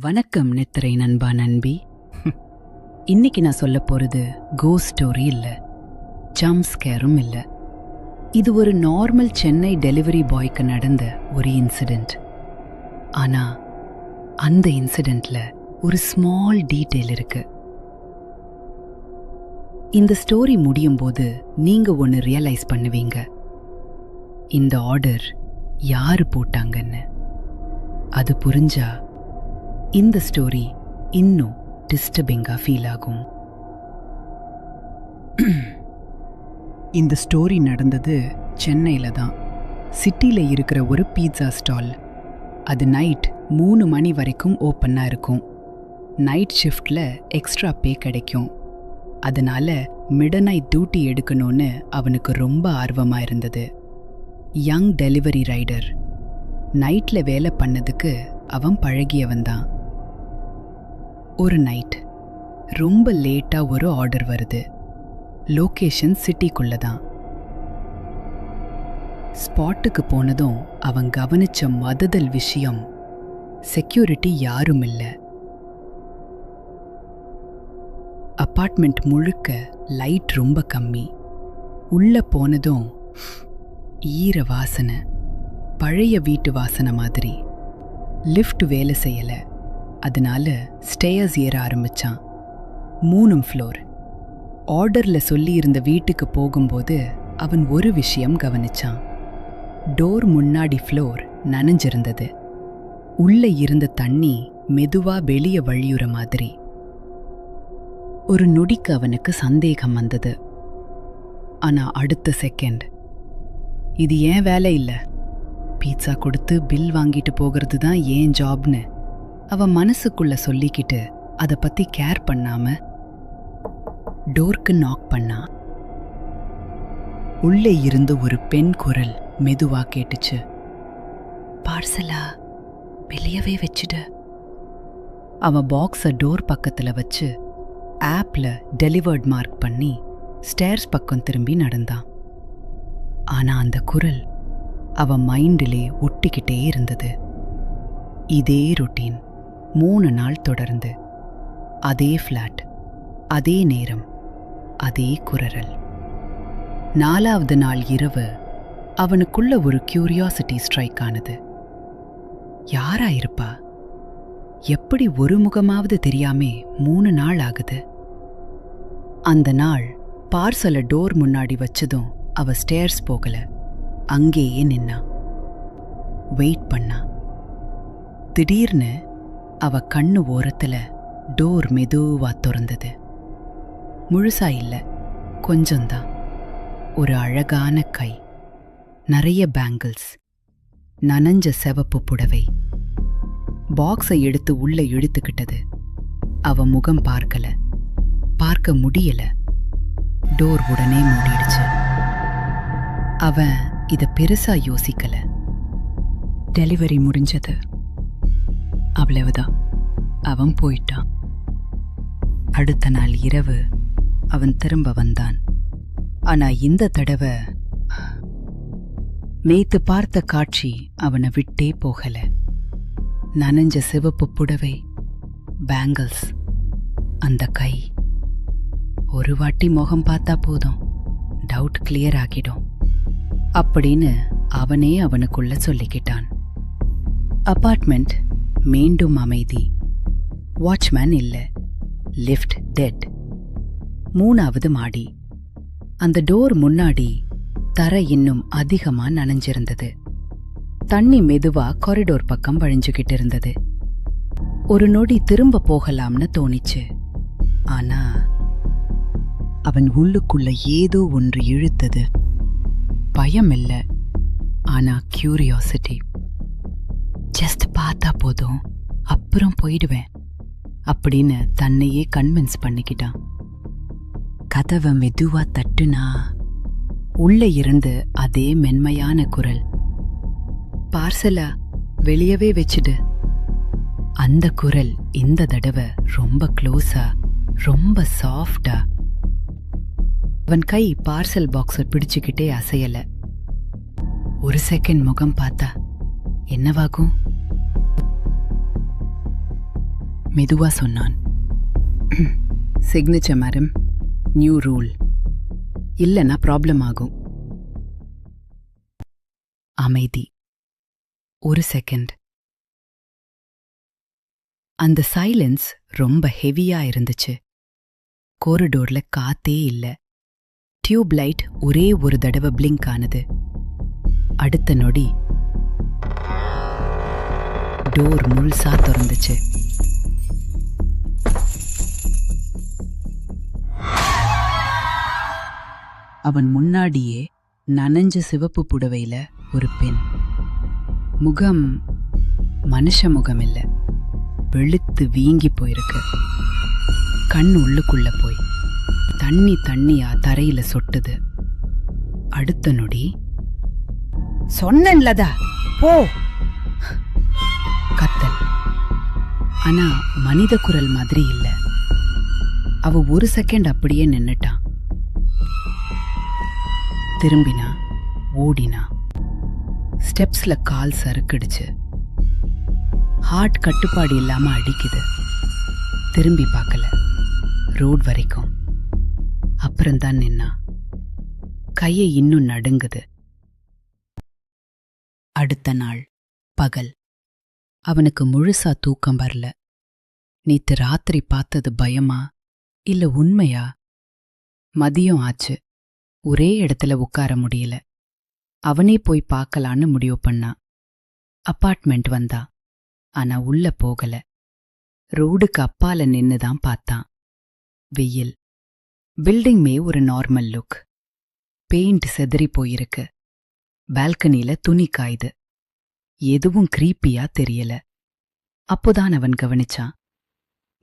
வணக்கம் நித்திரை நண்பா நண்பி. இன்னைக்கு நான் சொல்ல போறது கோ ஸ்டோரி இல்லை. ஜம்ப் ஸ்கேரும் இல்லை. இது ஒரு நார்மல் சென்னை டெலிவரி பாய்க்கு நடந்த ஒரு இன்சிடென்ட் ஆனா அந்த இன்சிடென்ட்ல ஒரு ஸ்மால் டீட்டெயில் இருக்கு. இந்த ஸ்டோரி முடியும் போது நீங்க ஒன்று ரியலைஸ் பண்ணுவீங்க. இந்த ஆர்டர் யாரு போட்டாங்கன்னு. அது புரிஞ்சா இந்த ஸ்டோரி இன்னும் டிஸ்டர்பிங்காக ஃபீல் ஆகும். இந்த ஸ்டோரி நடந்தது சென்னையில் தான். சிட்டியில் இருக்கிற ஒரு பீட்சா ஸ்டால் அது நைட் மூணு மணி வரைக்கும் ஓப்பனாக இருக்கும். நைட் ஷிஃப்டில் எக்ஸ்ட்ரா பே கிடைக்கும். அதனால மிட நைட் டியூட்டி எடுக்கணும்னு அவனுக்கு ரொம்ப ஆர்வமாக இருந்தது. யங் டெலிவரி ரைடர் நைட்டில் வேலை பண்ணதுக்கு அவன் பழகியவன் தான். ஒரு நைட் ரொம்ப லேட்டாக ஒரு ஆர்டர் வருது. லொகேஷன் சிட்டிக்குள்ளே தான் ஸ்பாட்டுக்கு போனதும் அவன் கவனிச்ச மததல் விஷயம் செக்யூரிட்டி யாரும் இல்லை அப்பார்ட்மெண்ட் முழுக்க லைட் ரொம்ப கம்மி. உள்ளே போனதும் ஈர வாசனை பழைய வீட்டு வாசனை மாதிரி. லிஃப்ட் வேலை செய்யலை. அதனால ஸ்டேயர்ஸ் ஏற ஆரம்பிச்சான். மூணும் ஃப்ளோர் ஆர்டர்ல சொல்லியிருந்த வீட்டுக்கு போகும்போது அவன் ஒரு விஷயம் கவனிச்சான். டோர் முன்னாடி ஃப்ளோர் நனைஞ்சிருந்தது. உள்ள இருந்த தண்ணி மெதுவா வெளியே வழியுற மாதிரி. ஒரு நொடிக்கு அவனுக்கு சந்தேகம் வந்தது. ஆனா அடுத்த செகண்ட் இது ஏன் வேலை இல்லை? பீட்சா கொடுத்து பில் வாங்கிட்டு போகிறது தான் ஏன் ஜாப்னு அவ மனசுக்குள்ள சொல்லிக்கிட்டு அதை பத்தி கேர் பண்ணாம டோர்க்கு நாக் பண்ணா. உள்ளே இருந்து ஒரு பெண் குரல் மெதுவா கேட்டுச்சு. பார்சலா வெளியவே வச்சுடு. அவன் பாக்ஸை டோர் பக்கத்துல வச்சு ஆப்ல டெலிவர்ட் மார்க் பண்ணி ஸ்டேர்ஸ் பக்கம் திரும்பி நடந்தான் ஆனா அந்த குரல் அவன் மைண்டிலே ஒட்டிக்கிட்டே இருந்தது. இதே ரொட்டீன் மூணு நாள் தொடர்ந்து. அதே ஃப்ளாட் அதே நேரம் அதே குரல் நாலாவது நாள் இரவு அவனுக்குள்ள ஒரு கியூரியாசிட்டி ஸ்ட்ரைக் ஆனது. யாரா இருப்பா? எப்படி ஒரு முகமாவது தெரியாமே மூணு நாள் ஆகுது. அந்த நாள் பார்சலை டோர் முன்னாடி வச்சதும் அவ ஸ்டேர்ஸ் போகல. அங்கேயே நின்னா. வெயிட் பண்ணா. திடீர்னு அவ கண்ணு ஓரத்துல டோர் மெதுவா திறந்தது. முழுசா இல்ல கொஞ்சம்தான். ஒரு அழகான கை நிறைய பேங்கிள்ஸ் நனஞ்ச செவப்பு புடவை. பாக்ஸை எடுத்து உள்ள இழுத்துக்கிட்டது. அவ முகம் பார்க்கல பார்க்க முடியல. டோர் உடனே மூடிடுச்சு. அவன் இதை பெருசா யோசிக்கல. டெலிவரி முடிஞ்சது. அவ்வளவுதான் அவன் போயிட்டான். அடுத்த நாள் இரவு அவன் திரும்ப வந்தான். ஆனா இந்த தடவை நேத்து பார்த்த காட்சி அவனை விட்டே போகல. நனைஞ்ச சிவப்பு புடவை பேங்கிள்ஸ் அந்த கை. ஒரு வாட்டி முகம் பார்த்தா போதும். டவுட் கிளியர் ஆகிடும். அப்படின்னு அவனே அவனுக்குள்ள சொல்லிக்கிட்டான். அபார்ட்மெண்ட் மீண்டும் அமைதி. வாட்ச்மேன் இல்ல. லிஃப்ட் டெட் மூணாவது மாடி. அந்த டோர் முன்னாடி தர இன்னும் அதிகமா நனைஞ்சிருந்தது. தண்ணி மெதுவா காரிடோர் பக்கம் வழிஞ்சுகிட்டு இருந்தது ஒரு நொடி திரும்ப போகலாம்னு தோணிச்சு. ஆனா அவன் உள்ளுக்குள்ள ஏதோ ஒன்று இழுத்தது. பயம் இல்லை. ஆனா கியூரியாசிட்டி ஜஸ்ட் பார்த்தா போதும். அப்புறம் போயிடுவேன். அப்படின்னு தன்னையே கன்வின்ஸ் பண்ணிக்கிட்டான். கதவை மெதுவா தட்டுனா உள்ள இருந்து அதே மென்மையான குரல். பார்சலா வெளியவே வச்சுடு. அந்த குரல் இந்த தடவை ரொம்ப க்ளோஸா ரொம்ப சாஃப்டா அவன் கை பார்சல் பாக்ஸை பிடிச்சுக்கிட்டே அசையல. ஒரு செகண்ட் முகம் பார்த்தா என்னவாகும் மெதுவா சொன்னான். சிக்னேச்சர் மேடம் நியூ ரூல் இல்லைன்னா ப்ராப்ளம் ஆகும். அமைதி. ஒரு செகண்ட் அந்த சைலன்ஸ் ரொம்ப ஹெவியா இருந்துச்சு. கோரிடோர்ல காத்தே இல்ல. டியூப் லைட் ஒரே ஒரு தடவை பிளிங்க் ஆனது. அடுத்த நொடி டோர் முழுசா திறந்துச்சு. அவன் முன்னாடியே நனைஞ்ச சிவப்பு புடவையில ஒரு பெண். முகம் மனுஷ முகம் இல்ல. வெளுத்து வீங்கி போயிருக்கு. கண் உள்ளுக்குள்ள போய். தண்ணி தண்ணியா தரையில சொட்டுது. அடுத்த நொடி சொன்னேன்லதா போ. ஆனா மனித குரல் மாதிரி இல்ல. அவ ஒரு செகண்ட் அப்படியே நின்னுட்டான் திரும்பினா ஓடினா. ஸ்டெப்ஸ்ல கால் சறுக்கிடுச்சு. ஹார்ட் கட்டுப்பாடு இல்லாம அடிக்குது. திரும்பி பார்க்கல. ரோட் வரைக்கும். அப்புறம்தான் நின்னா. கையை இன்னும் நடுங்குது. அடுத்த நாள் பகல். அவனுக்கு முழுசா தூக்கம் வரல. நேத்து ராத்திரி பார்த்தது பயமா இல்ல உண்மையா? மதியம் ஆச்சு. ஒரே இடத்துல உட்கார முடியல. அவனே போய் பார்க்கலான்னு முடிவு பண்ணான் அப்பார்ட்மெண்ட் வந்தா. ஆனா உள்ள போகல. ரோடுக்கு அப்பால நின்னு தான் பார்த்தான். வெயில். பில்டிங் மே ஒரு நார்மல் லுக். பெயிண்ட் செதறி போயிருக்கு. பால்கனில துணி காயுது. எதுவும் கிரீப்பியா தெரியல. அப்போதான் அவன் கவனிச்சான்.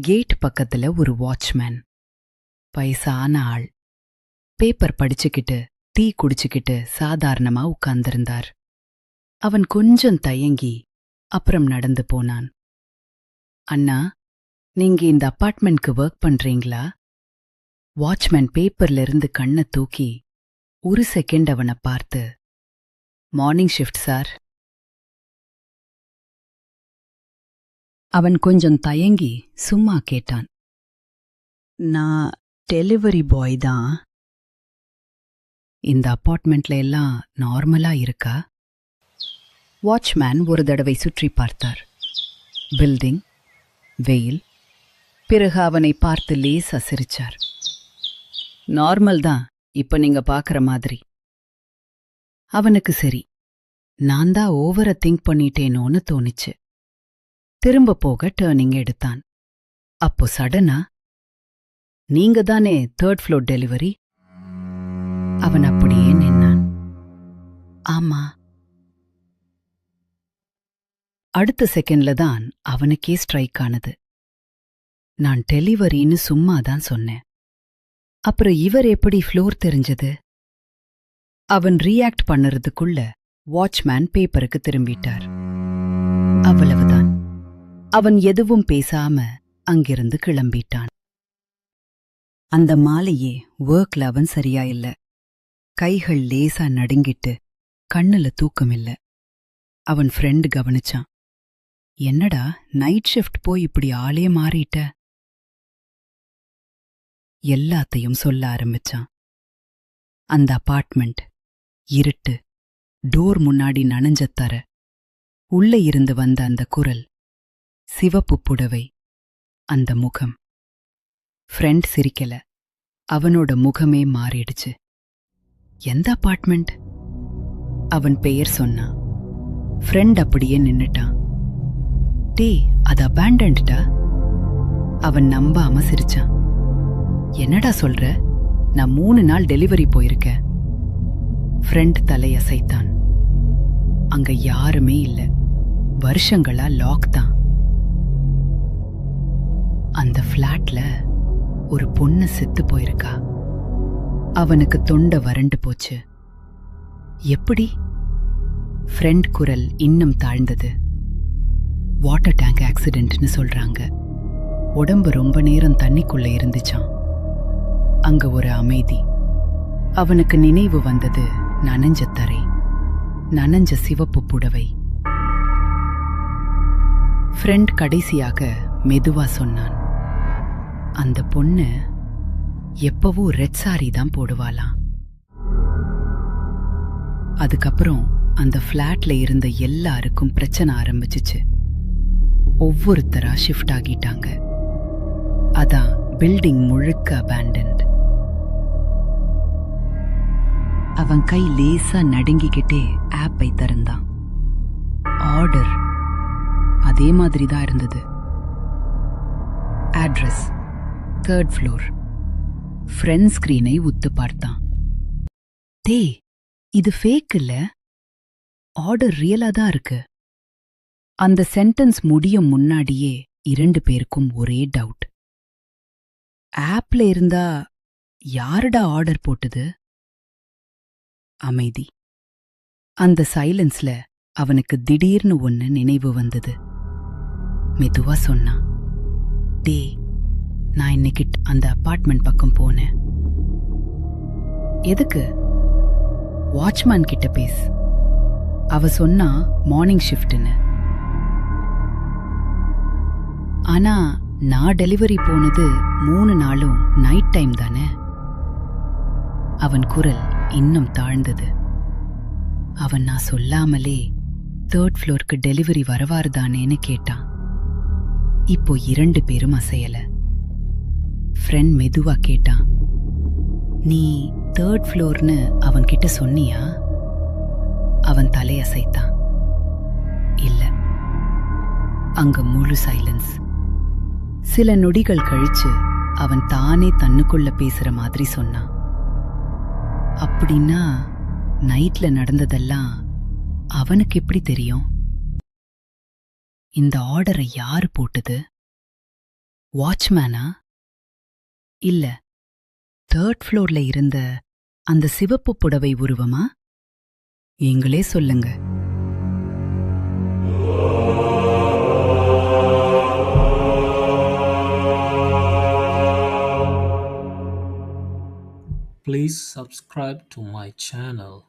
கேட் பக்கத்துல ஒரு வாட்ச்மேன் வயசான ஆள். பேப்பர் படிச்சுக்கிட்டு டீ குடிச்சுக்கிட்டு சாதாரணமா உட்கார்ந்திருந்தார். அவன் கொஞ்சம் தயங்கி அப்புறம் நடந்து போனான். அண்ணா நீங்க இந்த அப்பார்ட்மெண்ட்க்கு ஒர்க் பண்றீங்களா? வாட்ச்மேன் பேப்பர்ல இருந்து கண்ணை தூக்கி ஒரு செகண்ட் அவனை பார்த்து மார்னிங் ஷிஃப்ட் சார் அவன் கொஞ்சம் தயங்கி சும்மா கேட்டான். நான் டெலிவரி பாய் தான் இந்த அப்பார்ட்மெண்ட்ல எல்லாம் நார்மலா இருக்கா? வாட்ச்மேன் ஒரு தடவை சுற்றி பார்த்தார். பில்டிங் வெயில். பிறகு அவனை பார்த்து லேசா சிரிச்சார். நார்மல் தான் இப்ப நீங்க பாக்குற மாதிரி. அவனுக்கு சரி. நான் தான் ஓவர திங்க் பண்ணிட்டேனோன்னு தோணிச்சு. திரும்ப போக டேர்னிங் எடுத்தான். அப்போ சடனா நீங்க தானே தேர்ட் ஃப்ளோர் டெலிவரி அவன் அப்படியே நின்னான். ஆமா. அடுத்த செகண்ட்ல தான் அவனுக்கே ஸ்ட்ரைக் ஆனது. நான் டெலிவரின்னு சும்மா தான் சொன்னேன். அப்புறம் இவர் எப்படி ஃப்ளோர் தெரிஞ்சது? அவன் ரியாக்ட் பண்ணறதுக்குள்ள வாட்ச்மேன் பேப்பருக்கு திரும்பிட்டார். அவ்வளவுதான். அவன் எதுவும் பேசாம அங்கிருந்து கிளம்பிட்டான். அந்த மாலையே ஒர்க்ல அவன் சரியா இல்ல. கைகள் லேசா நடுங்கிட்டு கண்ணுல தூக்கம் இல்ல. அவன் ஃப்ரெண்டு கவனிச்சான். என்னடா நைட் ஷிஃப்ட் போய் இப்படி ஆளே மாறிட்ட? எல்லாத்தையும் சொல்ல ஆரம்பிச்சான். அந்த அபார்ட்மெண்ட் இருட்டு டோர் முன்னாடி நனைஞ்ச தர உள்ள இருந்து வந்த அந்த குரல் சிவப்பு புடவை. அந்த முகம். ஃப்ரெண்ட் சிரிக்கல. அவனோட முகமே மாறிடுச்சு. எந்த அபார்ட்மெண்ட்? அவன் பெயர் சொன்னான் ஃப்ரெண்ட் அப்படியே நின்னுட்டான். டே அது அபேண்டன்டா அவன் நம்பாம சிரிச்சான். என்னடா சொல்ற? நான் மூணு நாள் டெலிவரி போயிருக்கேன். ஃப்ரெண்ட் தலையசைத்தான். அங்க யாருமே இல்ல. வருஷங்களா லாக் தான். அந்த ஃப்ளாட்ல ஒரு பொண்ணு செத்து போயிருக்கா. அவனுக்கு தொண்டை வறண்டு போச்சு. எப்படி? ஃப்ரெண்ட் குரல் இன்னும் தாழ்ந்தது. வாட்டர் டேங்க் ஆக்சிடென்ட்னு சொல்றாங்க. உடம்பு ரொம்ப நேரம் தண்ணிக்குள்ள இருந்துச்சான் அங்க ஒரு அமைதி. அவனுக்கு நினைவு வந்தது நனைஞ்ச தரை நனைஞ்ச சிவப்பு புடவை. ஃப்ரெண்ட் கடைசியாக மெதுவா சொன்னான். அந்த பொண்ணு எப்பவும் ரெட் சாரி தான் போடுவாளாம் அதுக்கப்புறம் அந்த ஃப்ளாட்ல இருந்த எல்லாருக்கும் பிரச்சனை ஆரம்பிச்சிச்சு. ஒவ்வொருத்தரா ஷிஃப்ட் ஆகிட்டாங்க. அதான் பில்டிங் முழுக்க அபேண்டன்ட் அவன் கை லேசா நடுங்கிக்கிட்டே ஆப்பை திறந்தான். ஆர்டர் அதே மாதிரி தான் இருந்தது. அட்ரஸ் தேர்ட் ஃப்ளோர் ஃப்ரண்ட் ஸ்கிரீனை உத்து பார்த்தான். டே இது ஃபேக் இல்ல? ஆர்டர் ரியலா தான் இருக்கு. அந்த சென்டென்ஸ் முடியும் முன்னாடியே இரண்டு பேருக்கும் ஒரே டவுட் ஆப்ல இருந்தா யாருடா ஆர்டர் போட்டது? அமைதி. அந்த சைலன்ஸ்ல அவனுக்கு திடீர்னு ஒன்னு நினைவு வந்தது. மெதுவா சொன்னான். டே நான் இன்னைக்கு அந்த அப்பார்ட்மெண்ட் பக்கம் போனேன். எதுக்கு? வாட்ச்மேன் கிட்ட பேசு. அவ சொன்னா மார்னிங் ஷிஃப்ட்னு ஆனா நான் டெலிவரி போனது மூணு நாளும் நைட் டைம் தானே? அவன் குரல் இன்னும் தாழ்ந்தது. அவன் நான் சொல்லாமலே தேர்ட் ஃப்ளோருக்கு டெலிவரி வரவாறுதானேன்னு கேட்டான். இப்போ இரண்டு பேரும் அசையலை. ஃப்ரெண்ட் மெதுவா கேட்டான் நீ தேர்ட் ஃப்ளோர்னு அவன்கிட்ட சொன்னியா? அவன் தலையசைத்தான் இல்ல. அங்க முழு சைலன்ஸ் சில நொடிகள் கழிச்சு அவன் தானே தன்னுக்குள்ள பேசுற மாதிரி சொன்னான் அப்படின்னா நைட்ல நடந்ததெல்லாம் அவனுக்கு எப்படி தெரியும்? இந்த ஆர்டரை யாரு போட்டது? வாட்ச்மேனா இல்ல. தேர்ட் ஃப்ளோர்ல இருந்த அந்த சிவப்பு புடவை உருவமா? நீங்களே சொல்லுங்க. Please subscribe to my channel.